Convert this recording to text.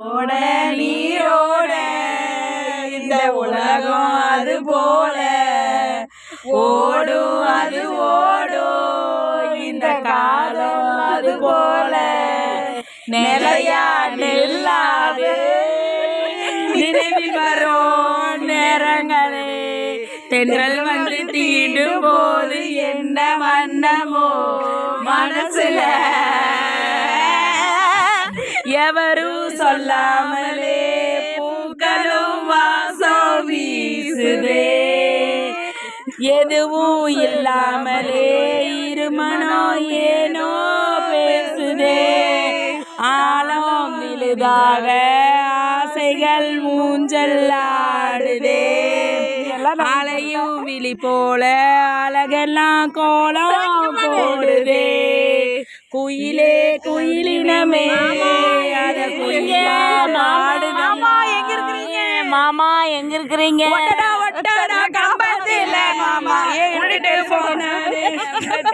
ஓட நீரோட இந்த உலகம் அது போல. ஓடும் அது ஓடும் இந்த காலம் அது போல. நிலையா நெல்லாது நினைவில் வரும் நேரங்களே. தென்றல் வந்து தீண்டும் போது என்ன வண்ணமோ எவரும் சொல்லாமலே பூக்களும் வாசம் வீசுதே. எதுவும் இல்லாமலே இருமனம் ஏனோ பேசுதே. ஆழம் விழுதாக ஆசைகள் மூஞ்சல் ஆடுதே. அலையும் விழி போல அழகெல்லாம் கோலம் போடுதே. குயிலே குயிலினமே. குயிலா மாமா? எங்க இருக்கிறீங்க? மாமா எங்க இருக்கிறீங்க?